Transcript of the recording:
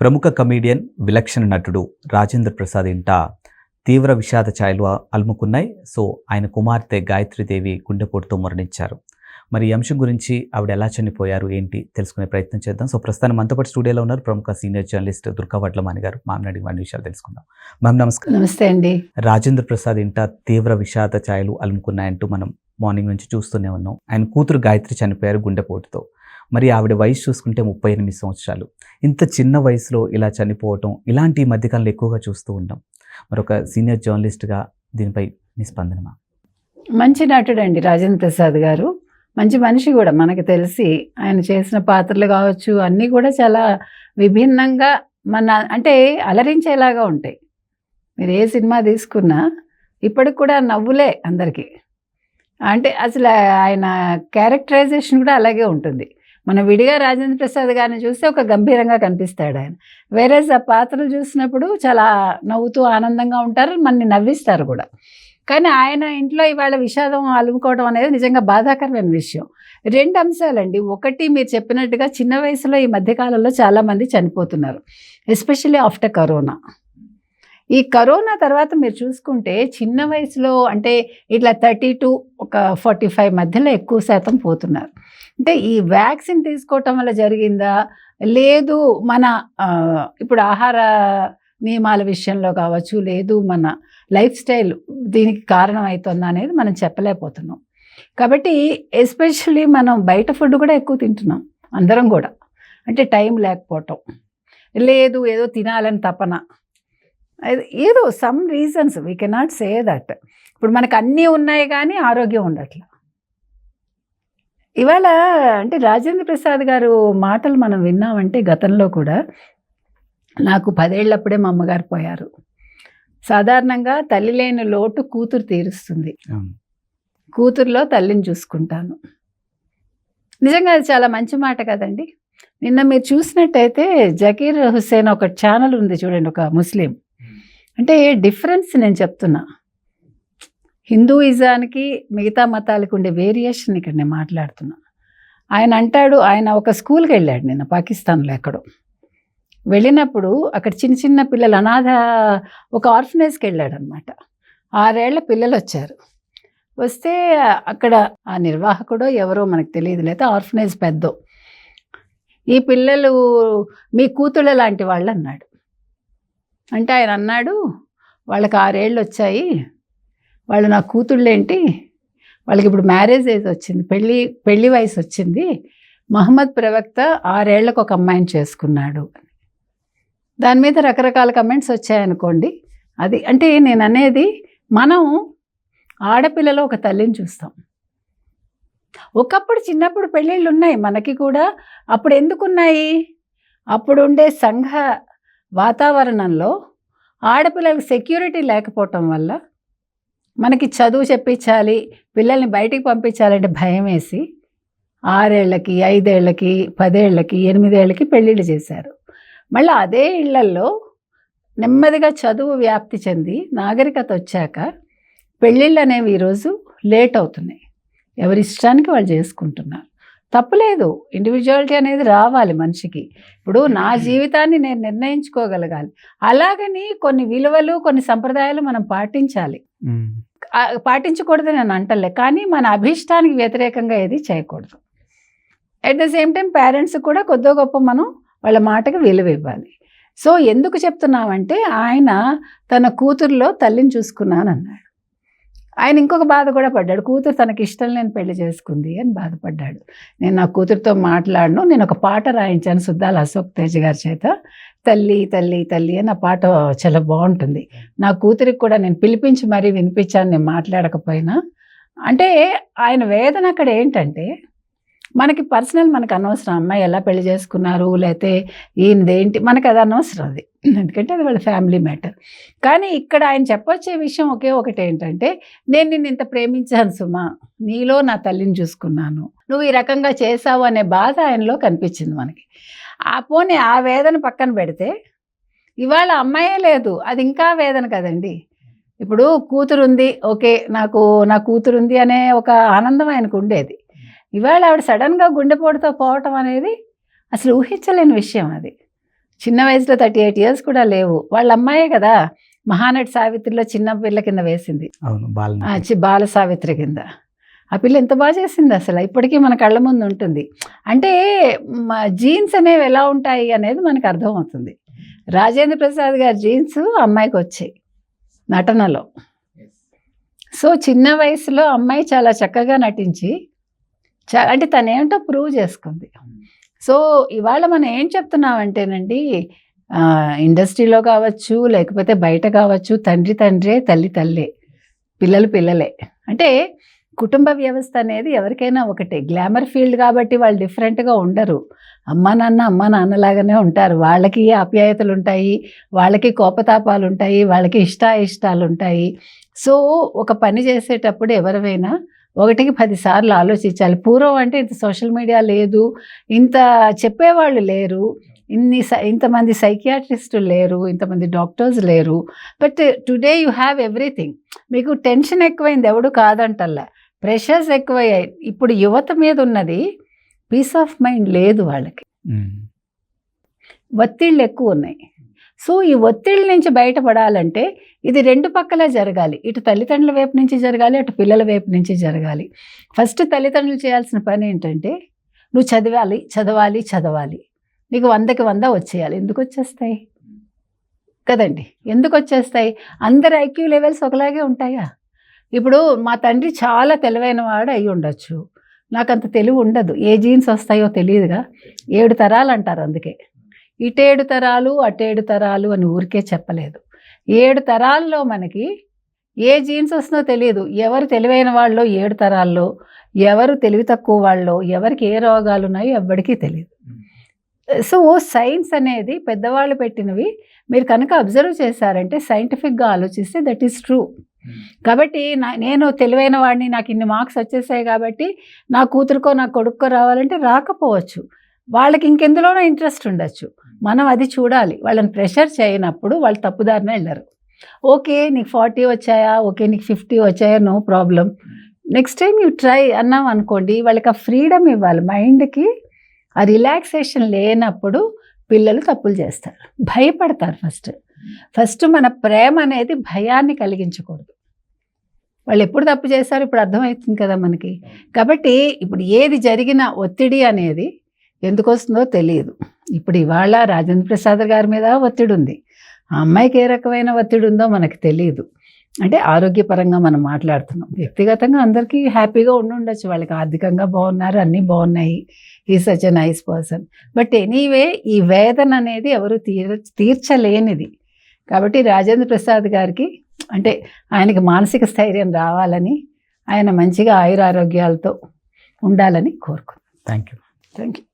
ప్రముఖ కమీడియన్ విలక్షణ నటుడు రాజేంద్ర ప్రసాద్ ఇంట తీవ్ర విషాద ఛాయలు అలుముకున్నాయి. సో ఆయన కుమార్తె గాయత్రీదేవి గుండెపోటుతో మరణించారు. మరి ఈ అంశం గురించి ఆవిడ ఎలా చనిపోయారు ఏంటి తెలుసుకునే ప్రయత్నం చేద్దాం. సో ప్రస్తుతం మనతో పాటు స్టూడియోలో ఉన్నారు ప్రముఖ సీనియర్ జర్నలిస్ట్ దుర్గా వడ్లమాని గారు. మామిడి అడిగి వాడి విషయాలు తెలుసుకుందాం. మ్యామ్ నమస్కారం. నమస్తే అండి. రాజేంద్ర ప్రసాద్ ఇంట తీవ్ర విషాద ఛాయలు అలుముకున్నాయంటూ మనం మార్నింగ్ నుంచి చూస్తూనే ఉన్నాం. ఆయన కూతురు గాయత్రి చనిపోయారు గుండెపోటుతో. మరి ఆవిడ వయసు చూసుకుంటే ముప్పై ఎనిమిది సంవత్సరాలు. ఇంత చిన్న వయసులో ఇలా చనిపోవటం ఇలాంటి మధ్యకాలంలో ఎక్కువగా చూస్తూ ఉంటాం. మరి ఒక సీనియర్ జర్నలిస్ట్గా దీనిపై మీ స్పందనమా మంచి నటుడు అండి రాజేంద్ర ప్రసాద్ గారు. మంచి మనిషి కూడా మనకి తెలిసి ఆయన చేసిన పాత్రలు కావచ్చు అన్నీ కూడా చాలా విభిన్నంగా మన అంటే అలరించేలాగా ఉంటాయి. మీరు ఏ సినిమా తీసుకున్నా ఇప్పటికి కూడా నవ్వులే అందరికీ. అంటే అసలు ఆయన క్యారెక్టరైజేషన్ కూడా అలాగే ఉంటుంది. మన విడిగా రాజేంద్ర ప్రసాద్ గారిని చూస్తే ఒక గంభీరంగా కనిపిస్తాడు ఆయన. వేరే ఆ పాత్రలు చూసినప్పుడు చాలా నవ్వుతూ ఆనందంగా ఉంటారు మనని నవ్విస్తారు కూడా. కానీ ఆయన ఇంట్లో ఇవాళ విషాదం అలుముకోవడం అనేది నిజంగా బాధాకరమైన విషయం. రెండు అంశాలండి. ఒకటి మీరు చెప్పినట్టుగా చిన్న వయసులో ఈ మధ్యకాలంలో చాలామంది చనిపోతున్నారు ఎస్పెషల్లీ ఆఫ్టర్ కరోనా. ఈ కరోనా తర్వాత మీరు చూసుకుంటే చిన్న వయసులో అంటే ఇట్లా థర్టీ టు ఒక ఫార్టీ ఫైవ్ మధ్యలో ఎక్కువ శాతం పోతున్నారు. అంటే ఈ వ్యాక్సిన్ తీసుకోవటం వల్ల జరిగిందా? లేదు మన ఇప్పుడు ఆహార నియమాల విషయంలో కావచ్చు లేదు మన లైఫ్ స్టైల్ దీనికి కారణం అవుతుందా అనేది మనం చెప్పలేకపోతున్నాం. కాబట్టి ఎస్పెషల్లీ మనం బయట ఫుడ్ కూడా ఎక్కువ తింటున్నాం అందరం కూడా. అంటే టైం లేకపోవటం. లేదు ఏదో తినాలని తపన. ఏదో some reasons we cannot say that ఇప్పుడు మనకు అన్నీ ఉన్నాయి కానీ ఆరోగ్యం ఉండట్ల. ఇవాళ అంటే రాజేంద్ర ప్రసాద్ గారు మాటలు మనం విన్నామంటే గతంలో కూడా నాకు పదేళ్ళప్పుడే మా అమ్మగారు పోయారు. సాధారణంగా తల్లి లేని లోటు కూతురు తీరుస్తుంది. కూతురులో తల్లిని చూసుకుంటాను. నిజంగా అది చాలా మంచి మాట కదండి. నిన్న మీరు చూసినట్టయితే జకీర్ హుస్సేన్ ఒక ఛానల్ ఉంది చూడండి ఒక ముస్లిం. అంటే డిఫరెన్స్ నేను చెప్తున్నా. హిందూయిజానికి మిగతా మతాలకు ఉండే వేరియేషన్ ఇక్కడ నేను మాట్లాడుతున్నా. ఆయన అంటాడు ఆయన ఒక స్కూల్కి వెళ్ళాడు నిన్న పాకిస్తాన్లో ఎక్కడో. వెళ్ళినప్పుడు అక్కడ చిన్న చిన్న పిల్లలు అనాథ ఒక ఆర్ఫనేజ్కి వెళ్ళాడు అనమాట ఆరేళ్ళ పిల్లలు వచ్చారు. వస్తే అక్కడ ఆ నిర్వాహకుడో ఎవరో మనకు తెలియదు లేదా ఆర్ఫనేజ్ పెద్దో. ఈ పిల్లలు మీ కూతుళ్ళ లాంటి వాళ్ళు అన్నాడు అంటే ఆయన అన్నాడు వాళ్ళకి ఆరేళ్ళు వచ్చాయి వాళ్ళు నా కూతుళ్ళేంటి? వాళ్ళకి ఇప్పుడు మ్యారేజ్ ఏజ్ వచ్చింది పెళ్ళి పెళ్ళి వయసు వచ్చింది. మహమ్మద్ ప్రవక్త ఆరేళ్ళకు ఒక అమ్మాయిని చేసుకున్నాడు. దాని మీద రకరకాల కమెంట్స్ వచ్చాయనుకోండి. అది అంటే నేను అనేది మనం ఆడపిల్లలో ఒక తల్లిని చూస్తాం. ఒకప్పుడు చిన్నప్పుడు పెళ్ళిళ్ళు ఉన్నాయి మనకి కూడా. అప్పుడు ఎందుకు ఉన్నాయి అప్పుడు ఉండే సంఘ వాతావరణంలో ఆడపిల్లలకు సెక్యూరిటీ లేకపోవటం వల్ల మనకి చదువు చెప్పించాలి పిల్లల్ని బయటికి పంపించాలంటే భయం వేసి ఆరేళ్ళకి ఐదేళ్ళకి పదేళ్ళకి ఎనిమిదేళ్ళకి పెళ్ళిళ్ళు చేశారు. మళ్ళీ అదే ఇళ్ళల్లో నెమ్మదిగా చదువు వ్యాప్తి చెంది నాగరికత వచ్చాక పెళ్ళిళ్ళు అనేవి ఈరోజు లేట్ అవుతున్నాయి. ఎవరి ఇష్టానికి వాళ్ళు చేసుకుంటున్నారు. తప్పులేదు. ఇండివిజువాలిటీ అనేది రావాలి మనిషికి. ఇప్పుడు నా జీవితాన్ని నేను నిర్ణయించుకోగలగాలి. అలాగని కొన్ని విలువలు కొన్ని సంప్రదాయాలు మనం పాటించాలి. ఆ, పాటించకూడదు నేను అంటలే కానీ మన అభిష్టానికి వ్యతిరేకంగా ఏది చేయకూడదు. At the same time parents కూడా కొద్దో గొప్ప మనం వాళ్ళ మాటకి విలువ ఇవ్వాలి. సో ఎందుకు చెప్తున్నామంటే ఆయన తన కూతురులో తల్లిని చూసుకున్నాను అన్నాడు ఆయన ఇంకొక బాధ కూడా పడ్డాడు. కూతురు తనకి ఇష్టం లేని పెళ్ళి చేసుకుంది అని బాధపడ్డాడు. నేను నా కూతురుతో మాట్లాడను. నేను ఒక పాట రాయించాను సుద్దాల అశోక్ తేజ్ గారి చేత. తల్లి తల్లి తల్లి అని ఆ పాట చాలా బాగుంటుంది. నా కూతురికి కూడా నేను పిలిపించి మరీ వినిపించాను. నేను మాట్లాడకపోయినా అంటే ఆయన వేదన అక్కడ ఏంటంటే మనకి పర్సనల్ మనకు అనవసరం. అమ్మాయి ఎలా పెళ్ళి చేసుకున్నారు? లేకపోతే ఈయనదేంటి? మనకు అది అనవసరం అది. ఎందుకంటే అది వాళ్ళ ఫ్యామిలీ మ్యాటర్. కానీ ఇక్కడ ఆయన చెప్పొచ్చే విషయం ఒకే ఒకటి ఏంటంటే నేను నిన్ను ఇంత ప్రేమించాను సుమా. నీలో నా తల్లిని చూసుకున్నాను. నువ్వు ఈ రకంగా చేసావు అనే బాధ ఆయనలో కనిపించింది మనకి. ఆ పోనీ ఆ వేదన పక్కన పెడితే ఇవాళ అమ్మాయే లేదు. అది ఇంకా వేదన కదండి. ఇప్పుడు కూతురుంది. ఓకే నాకు నా కూతురు ఉంది అనే ఒక ఆనందం ఆయనకు ఉండేది. ఇవాళ ఆవిడ సడన్గా గుండెపోటుతో పోవటం అనేది అసలు ఊహించలేని విషయం అది. చిన్న వయసులో థర్టీ ఎయిట్ ఇయర్స్ కూడా లేవు. వాళ్ళ అమ్మాయే కదా మహానటి సావిత్రిలో చిన్న పిల్ల కింద వేసింది. అవును బాల ఆ, చి- బాల సావిత్రి కింద. ఆ పిల్ల ఎంత బాగా చేసింది అసలు? ఇప్పటికీ మన కళ్ళ ముందు ఉంటుంది. అంటే జీన్స్ అనేవి ఎలా ఉంటాయి అనేది మనకు అర్థమవుతుంది. రాజేంద్ర ప్రసాద్ గారి జీన్స్ అమ్మాయికి వచ్చాయి నటనలో. సో చిన్న వయసులో అమ్మాయి చాలా చక్కగా నటించి చా అంటే తను ఏంటో ప్రూవ్ చేసుకుంది. సో ఇవాళ మనం ఏం చెప్తున్నామంటేనండి ఇండస్ట్రీలో కావచ్చు లేకపోతే బయట కావచ్చు తండ్రి తండ్రే తల్లి తల్లే పిల్లలు పిల్లలే. అంటే కుటుంబ వ్యవస్థ అనేది ఎవరికైనా ఒకటే. గ్లామర్ ఫీల్డ్ కాబట్టి వాళ్ళు డిఫరెంట్గా ఉండరు. అమ్మ నాన్న అమ్మ నాన్నలాగానే ఉంటారు. వాళ్ళకి ఆప్యాయతలు ఉంటాయి వాళ్ళకి కోపతాపాలు ఉంటాయి వాళ్ళకి ఇష్టాయిష్టాలు ఉంటాయి. సో ఒక పని చేసేటప్పుడు ఎవరివైనా ఒకటికి పదిసార్లు ఆలోచించాలి. పూర్వం అంటే ఇంత సోషల్ మీడియా లేదు ఇంత చెప్పేవాళ్ళు లేరు ఇన్ని సై- ఇంతమంది సైకియాట్రిస్టులు లేరు ఇంతమంది డాక్టర్స్ లేరు. But today you have everything. మీకు టెన్షన్ ఎక్కువైంది ఎవడు కాదంటల్లా. ప్రెషర్స్ ఎక్కువయ్యాయి. ఇప్పుడు యువత మీద ఉన్నది పీస్ ఆఫ్ మైండ్ లేదు వాళ్ళకి. ఒత్తిళ్ళు ఎక్కువ ఉన్నాయి. సో ఈ ఒత్తిడి నుంచి బయటపడాలంటే ఇది రెండు పక్కల జరగాలి. ఇటు తల్లిదండ్రుల వైపు నుంచి జరగాలి అటు పిల్లల వైపు నుంచి జరగాలి. ఫస్ట్ తల్లిదండ్రులు చేయాల్సిన పని ఏంటంటే నువ్వు చదివాలి చదవాలి చదవాలి. నీకు వందకి వంద వచ్చేయాలి. ఎందుకు వచ్చేస్తాయి? కదండి. ఎందుకు వచ్చేస్తాయి? అందరి ఐక్యూ లెవెల్స్ ఒకలాగే ఉంటాయా? ఇప్పుడు మా తండ్రి చాలా తెలివైన వాడు అయి ఉండొచ్చు. నాకు అంత తెలివి ఉండదు. ఏ జీన్స్ వస్తాయో తెలియదుగా. ఏడు తరాలు అంటారు అందుకే. ఇటేడు తరాలు అటేడు తరాలు అని ఊరికే చెప్పలేదు. ఏడు తరాల్లో మనకి ఏ జీన్స్ వస్తుందో తెలియదు ఎవరు తెలివైన వాళ్ళు ఏడు తరాల్లో ఎవరు తెలివి తక్కువ వాళ్ళు ఎవరికి ఏ రోగాలు ఉన్నాయో ఎవ్వడికి తెలియదు సో సైన్స్ అనేది పెద్దవాళ్ళు పెట్టినవి మీరు కనుక అబ్జర్వ్ చేశారంటే సైంటిఫిక్గా ఆలోచిస్తే దట్ ఈస్ ట్రూ. కాబట్టి నా నేను తెలివైన వాడిని నాకు ఇన్ని మార్క్స్ వచ్చేసాయి కాబట్టి నా కూతురుకో నా కొడుక్కో రావాలంటే రాకపోవచ్చు. వాళ్ళకి ఇంకెందులోనో ఇంట్రెస్ట్ ఉండొచ్చు. మనం అది చూడాలి. వాళ్ళని ప్రెషర్ చేయనప్పుడు వాళ్ళు తప్పుదారిన వెళ్ళరు. ఓకే నీకు ఫార్టీ వచ్చాయా? ఓకే నీకు ఫిఫ్టీ వచ్చాయా? No problem next time you try అన్నాం అనుకోండి వాళ్ళకి ఆ ఫ్రీడమ్ ఇవ్వాలి. మైండ్కి ఆ రిలాక్సేషన్ లేనప్పుడు పిల్లలు తప్పులు చేస్తారు. భయపడతారు ఫస్ట్ ఫస్ట్ మన ప్రేమ అనేది భయాన్ని కలిగించకూడదు. వాళ్ళు ఎప్పుడు తప్పు చేశారు ఇప్పుడు అర్థమవుతుంది కదా మనకి. కాబట్టి ఇప్పుడు ఏది జరిగిన ఒత్తిడి అనేది ఎందుకు వస్తుందో తెలియదు. ఇప్పుడు ఇవాళ రాజేంద్ర ప్రసాద్ గారి మీద ఒత్తిడి ఉంది ఆ అమ్మాయికి ఏ రకమైన ఒత్తిడి ఉందో మనకు తెలియదు అంటే ఆరోగ్యపరంగా మనం మాట్లాడుతున్నాం. వ్యక్తిగతంగా అందరికీ హ్యాపీగా ఉండి ఉండొచ్చు వాళ్ళకి ఆర్థికంగా బాగున్నారు అన్నీ బాగున్నాయి. ఈ such a nice person but anyway ఈ వేదన అనేది ఎవరు తీర తీర్చలేనిది. కాబట్టి రాజేంద్ర ప్రసాద్ గారికి అంటే ఆయనకి మానసిక స్థైర్యం రావాలని ఆయన మంచిగా ఆయురారోగ్యాలతో ఉండాలని కోరుకుంటున్నాను. Thank you thank you